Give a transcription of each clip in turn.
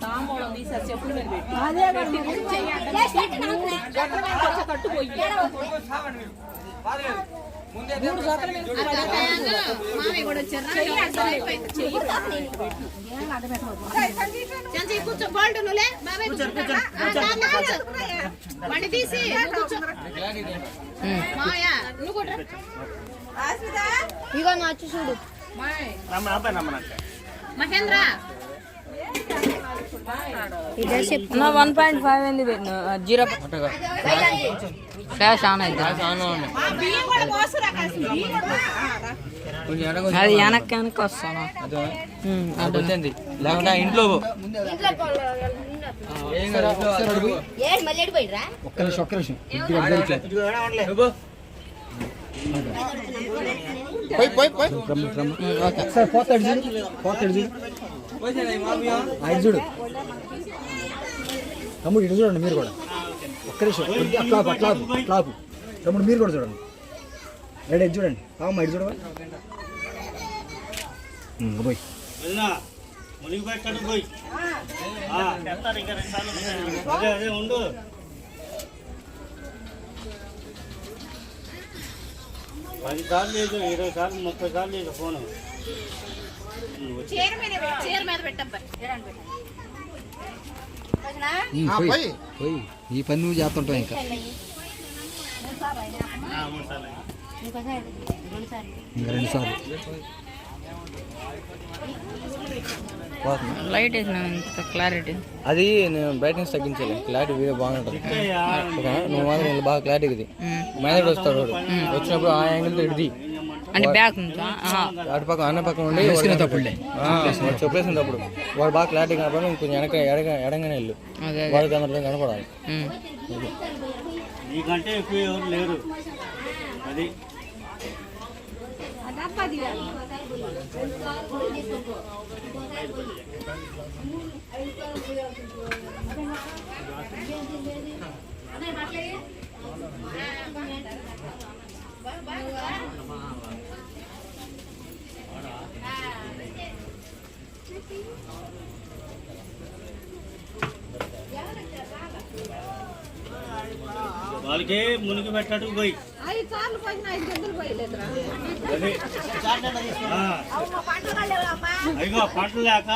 తాంబూలం తీసారు చెప్పులు మీద పెట్టి కట్టు పోయి మూడు జతల మామయ్య కూడా వచ్చారా. కూర్చో. నువ్వులే. బండి తీసి మామయ్య నువ్వు కూడా. ఇగో నచ్చు చూడు. మహేంద్ర. ఇదే చెప్పు నా వన్ పాయింట్ ఫైవ్ అయింది జీరో ఫ్లాష్ ఆన్ పోసురా. అది వెనక్కి వెనక్కి వస్తాను. వచ్చింది లేకుంటే ఆ ఇంట్లో ఒక్క నిమిషం ఒక్క నిమిషం. పోయి పోయి పోయి. పోతాడు చూడు. పోతాడు చూడు. చూడు. తమ్ముడు ఇటు చూడండి మీరు కూడా. ఒక్క నిమిషం కొద్దిగా అట్లా ఆపు, అట్లా ఆపు, అట్లా ఆపు. తమ్ముడు మీరు కూడా చూడండి. రెడీ చూడండి. అమ్మ ఇటు చూడవా? ఉమ్, పోయి. ఉండు. పది సార్లు లేదు ఇరవై సార్లు ముప్పై సార్లు లేదు ఫోను. చీర మీద పెట్టు, చీర మీద పెట్టబ్బా. ఉమ్, పోయి. పోయి. ఈ పని నువ్వు చేస్తుంటావు ఇంకా. ఇంకా రెండు సార్లు. లైట్ వేసిన క్లారిటీ అది నేను బ్రైట్నెస్ తగ్గించాలి. క్లారిటీ వీడియో బాగుంటుంది. ఓకేనా? నువ్వు మాత్రం బాగా క్లారిటీ ఇది మేనేజర్ వస్తాడు వాడు. వచ్చినప్పుడు ఆ యాంగిల్తో ఇడిది అంటే బ్యాక్. అటు పక్కన అన్న పక్కన ఉండి. వాడు చెప్పేసినప్పుడు వాడు బాగా క్లారిటీ కనపడాలి కొంచెం వెనక ఎడగ ఎడంగానే వెళ్ళు వాడికి అందరితో కనపడాలి. నీకంటే ఎక్కువ ఎవరు లేరు అది వాళ్ళకే మునిగి పెట్టడానికి పోయి. అయ్యో పంటలు లేక.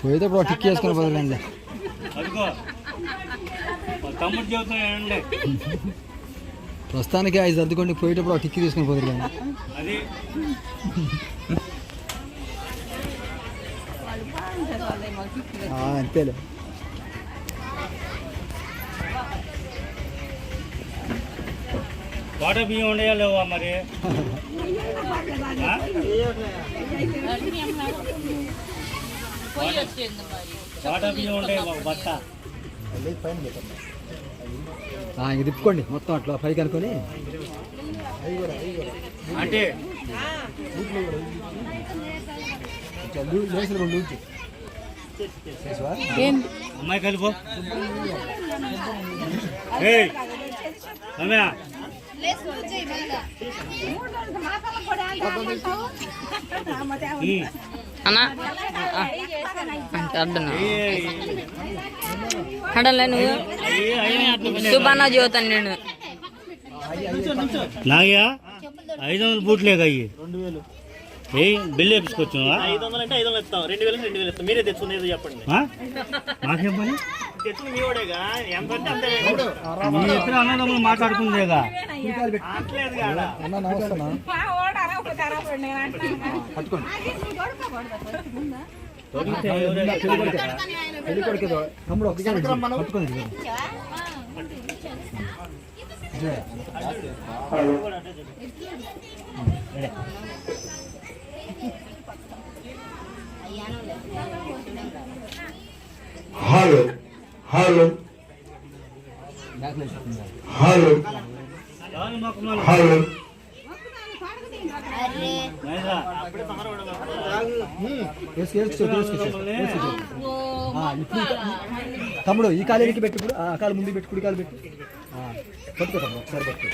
పోయేటప్పుడు ఒక టిక్ వేసుకుని బదులండి అదిగో. తమ్ముడు ప్రస్తుతానికి ఐదు సర్దుకోండి పోయేటప్పుడు టిక్కి తీసుకుని పోదురులేండి అది ఆ, అంతేలే. వాట బియ్యం ఉండయా లేవా మరి? ఆ? పొయ్యి వచ్చింది మరి వాట బియ్యం ఉండే ఆ, ఇంక తిప్పుకోండి మొత్తం అట్లా పైకి అనుకొని. అంటే? అమ్మాయి కలిపో. ఉమ్. అన్నా? అడలే నువ్వు. సుబన్న నేను ఐదు వందల బూట్లే అయ్యి. ఏ బిల్లు వేపించుకొచ్చువా ఐదు వందలు అంటే ఐదు వందలు ఇస్తాం. రెండు వేలు రెండు వేలు ఇస్తాం. మీరే తెచ్చుకునేది చెప్పండి. నాకేం పని? తెచ్చుకుని మీ వాడేగా? ఎంత అంటే అంతే. మీ ఇద్దరు అన్నదమ్ములు మాట్లాడుకుందేగా అట్లేదు కాదా? అన్న నమస్తేనా పట్టుకోండి. పెళ్ళి కొడుకు. ఏదో. తమ్ముడు ఒకసారి పట్టుకోండి ఇదిగో. హలో. హలో? హలో. తమ్ముడు ఈ కాలు వెనక్కి పెట్టు ఆ కాలు ముందు పెట్టు కుడి కాలు పెట్టు. ఆ, పట్టుకో తమ్ముడు ఒకసారి పట్టుకో.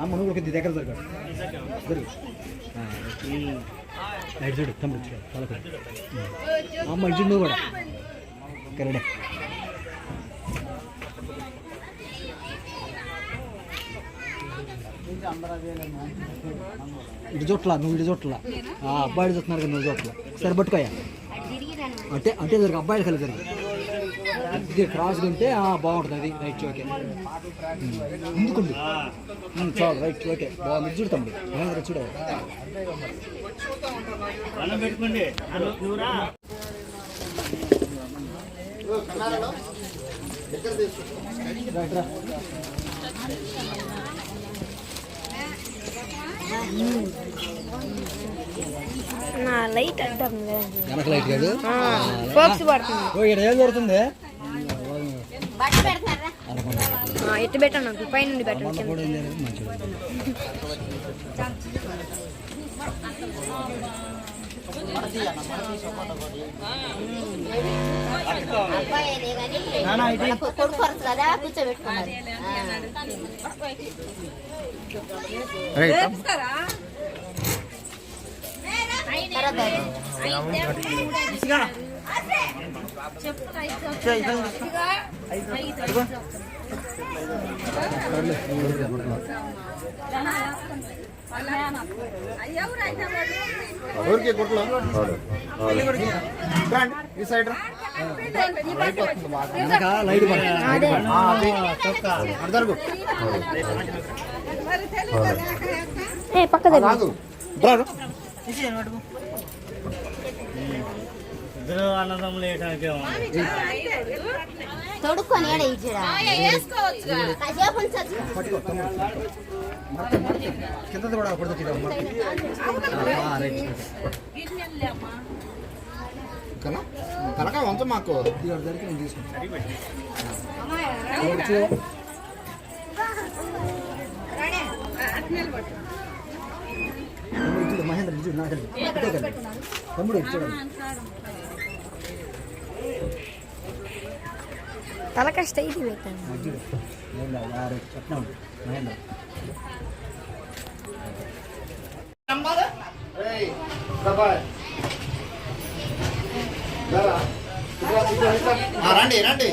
అమ్మ నువ్వు ఒక దగ్గర దొరకదు దొరుకు ఇటు చూడు తమ్ముడు అమ్మ ఇటు చూడు నువ్వు కూడా. కరెక్టే ఇటు చోట్ల నువ్వు ఇటు చోట్ల. ఆ అబ్బాయిలు చూస్తున్నారు కదా నువ్వు చోట్ల. సరే పట్టుకోయా? అంటే అంటే దొరికి అబ్బాయిలు కలిసి ఇది క్రాస్ ఉంటే బాగుంటుంది అది. రైట్ ఓకే ముందుకుండు చాలు రైట్ ఓకే బాగుంది. ఇది చూడు తమ్ముడు. మహేంద్ర పెట్టుకోండి రైట్ రా. నా లైట్ లేదు. వెనక లైట్ కాదు? ఫోక్స్ పడుతుంది. ఓ ఇక్కడ ఏం జరుగుతుంది? బట్ట పెడతారా? ఆ, ఎట్టు పెట్టాను నాకు పై నుండి పెట్టండి కింద. కూడా వరుస కదా కూర్చోబెట్టుకున్నారు వెనక లైట్ పడుతుంది ఏ పక్క ఇద్దరు అన్నదమ్ములు వేయటానికేమో తొడుక్కొని ఏడ ఇచ్చాడా? కాసేపు ఉంచొచ్చు కింద కూడా పడుతుంది రైట్ కనక వంచ మాకు ఇక్కడ దగ్గరికి నేను తీసుకుంటాను మహేంద్ర ఇటు తమ్ముడు చూడండి తల కష్ట ఇది మహేంద్ర, ఆ రండి రండి.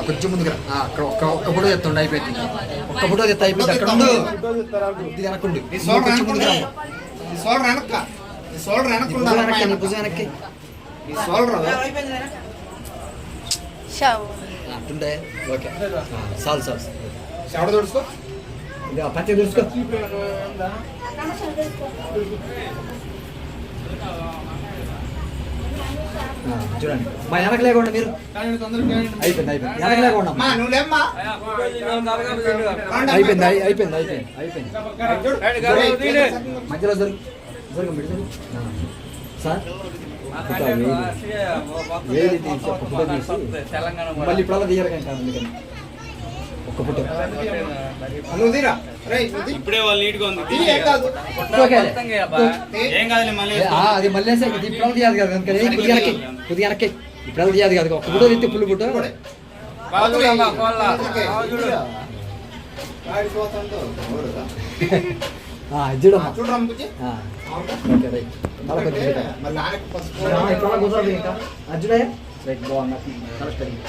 కొంచెం ముందుకు రా. అక్కడ ఒక్క ఒక్క అయిపోయింది. ఒక్క ఫోటో తెస్తా అయిపోయింది అక్కడ ఉండు ఇది వెనక్కుండు. సోల్డర్ వెనక్క? సోల్డర్ వెనక్కి భుజం వెనక్కి, సోల్డర్? అట్టుండే ఓకే. చాలు చాలు చెవడ తుడుచుకో ఆ చూడండి. మా వెనక లేకుండా మీరు. అయిపోయింది అయిపోయింది. వెనక లేకుండా. అయిపోయింది అయి- అయిపోయింది అయిపోయింది అయిపోయింది. మధ్యలో జరుగు జరుగు మీరు జరుగు. ఆ. సార్ తీసి తీసి మళ్ళీ ఇప్పుడు అలా తీయరు ఇంకా అందుకని ఒక ఫోటో. ఇప్పుడే వాళ్ళు నీట్గా ఉంది. అది. మళ్ళీ ఇప్పుడు తీయదు కదా. కొద్దిగా వెనక్కి ఇప్పుడు తీయదు కదా. ఒక ఫోటో తీస్తే ఫుల్ ఫోటో చూడమ్మా. చూడరా అమ్ముకి ఆ, ఓకే రైట్ అలా కొద్దిగా పెట్టా. మళ్ళీ నాన్నకి పసుపు ఆ, ఇప్పుడు అలా కుదరదు ఇంకా? అర్జునే రైట్ బాగుంది కరెక్ట్ అయింది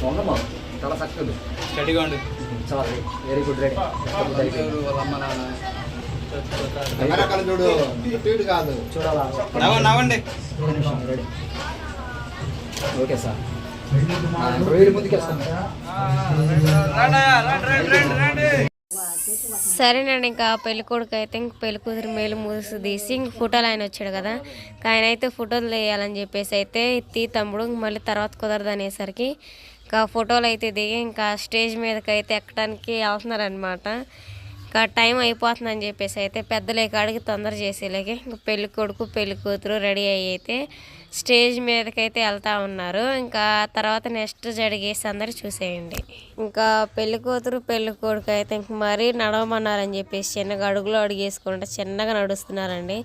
బాగుందమ్మా. చాలా చక్కగా స్టడీగా ఉండు. చాలా వెరీ గుడ్ రెడీ చూడు ఇటు కాదు. చూడాలా? నవ్వండి రెడీ ఓకే సార్ సరేనండి ఇంకా పెళ్ళి కొడుకు అయితే ఇంక పెళ్ళి కూతురు మేలు మూసి తీసి ఇంక ఫోటోలు ఆయన వచ్చాడు కదా. ఇంకా ఆయన అయితే ఫోటోలు తీయాలని చెప్పేసి అయితే తీ తమ్ముడు ఇంక మళ్ళీ తర్వాత కుదరదు అనేసరికి ఇంకా ఫోటోలు అయితే దిగి ఇంకా స్టేజ్ మీదకి అయితే ఎక్కడానికి వెళ్తున్నారనమాట ఇంకా టైం అయిపోతుందని చెప్పేసి అయితే పెద్దలే అడిగి తొందర చేసేలాగే ఇంకా పెళ్ళి కొడుకు పెళ్ళి కూతురు రెడీ అయ్యి అయితే స్టేజ్ మీదకైతే వెళ్తా ఉన్నారు. ఇంకా తర్వాత నెక్స్ట్ జరిగేసి అందరు చూసేయండి. ఇంకా పెళ్ళి కూతురు పెళ్ళి కొడుకు అయితే ఇంక మరీ నడవమన్నారని చెప్పేసి చిన్నగా అడుగులో అడిగేసుకుంటే చిన్నగా నడుస్తున్నారండి.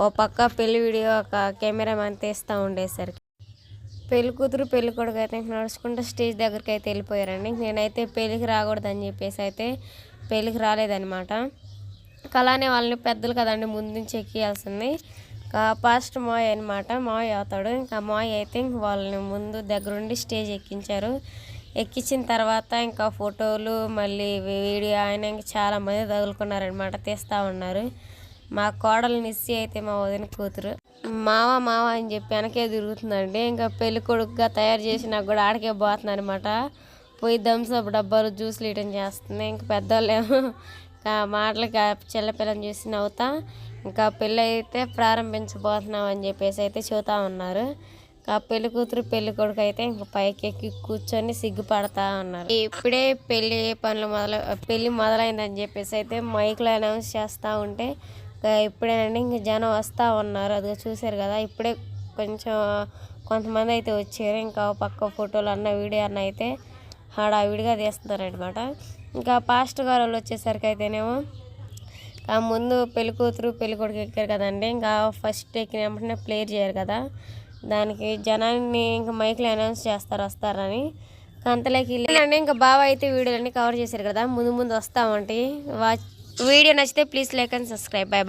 ఓ పక్క పెళ్ళి వీడియో ఒక కెమెరామెన్ తీస్తూ ఉండేసరికి పెళ్ళి కూతురు పెళ్ళి కొడుకు అయితే ఇంక నడుచుకుంటూ స్టేజ్ దగ్గరికి అయితే వెళ్ళిపోయారండి. నేనైతే పెళ్ళికి రాకూడదని చెప్పేసి అయితే పెళ్ళికి రాలేదనమాట ఇంకా అలానే వాళ్ళని పెద్దలు కదండి ముందు నుంచి ఎక్కియాల్సింది. ఇంకా ఫస్ట్ మాయ్ అనమాట మాయ్ అవుతాడు. ఇంకా మాయ్ అయితే ఇంక వాళ్ళని ముందు దగ్గరుండి స్టేజ్ ఎక్కించారు. ఎక్కించిన తర్వాత ఇంకా ఫోటోలు మళ్ళీ వీడియో ఆయన ఇంకా చాలామంది తగులుకున్నారనమాట తీస్తూ ఉన్నారు. మా కోడలు నిస్సి అయితే మా వదిన కూతురు. మావ మావ అని చెప్పి వెనకే తిరుగుతుందండి. ఇంకా పెళ్ళి కొడుకుగా తయారు చేసి నాకు కూడా ఆడకే పోతుంది అనమాట పోయి థమ్స్అప్ డబ్బాలు జ్యూస్లు ఇవ్వడం చేస్తుంది. ఇంకా పెద్దవాళ్ళేమో ఇంకా మాటలకి ఆ చిన్నపిల్లని చూసి నవ్వుతా ఇంకా పెళ్ళి అయితే ప్రారంభించబోతున్నాం అని చెప్పేసి అయితే చూతా ఉన్నారు. ఇంకా పెళ్ళి కూతురు పెళ్ళి కొడుకు అయితే ఇంకా పైకి ఎక్కి కూర్చొని సిగ్గుపడతా ఉన్నారు. ఇప్పుడే పెళ్ళి పనులు మొదలు పెళ్ళి మొదలైందని చెప్పేసి అయితే మైక్లో అనౌన్స్ చేస్తూ ఉంటే ఇప్పుడేనండి ఇంక జనం వస్తూ ఉన్నారు. అదిగో చూశారు కదా ఇప్పుడే కొంచెం కొంతమంది అయితే వచ్చారు. ఇంకా పక్క ఫోటోలు అన్న వీడియో అన్న అయితే హడావిడిగా తీస్తున్నారు అనమాట ఇంకా పాస్టర్ గారు వాళ్ళు వచ్చేసరికి అయితేనేమో ఆ ముందు పెళ్ళి కూతురు పెళ్ళి కొడుకు ఎక్కారు కదండి. ఇంకా ఫస్ట్ ఎక్కిన వెంటనే ప్లేర్ చేయరు కదా. దానికి జనాన్ని ఇంకా మైక్లో అనౌన్స్ చేస్తారు వస్తారని. అంతలోకి అండి ఇంకా బాగా అయితే వీడియోలన్నీ కవర్ చేశారు కదా. ముందు ముందు వస్తామంటే వాచ్ వీడియో నచ్చితే please like and subscribe. Bye bye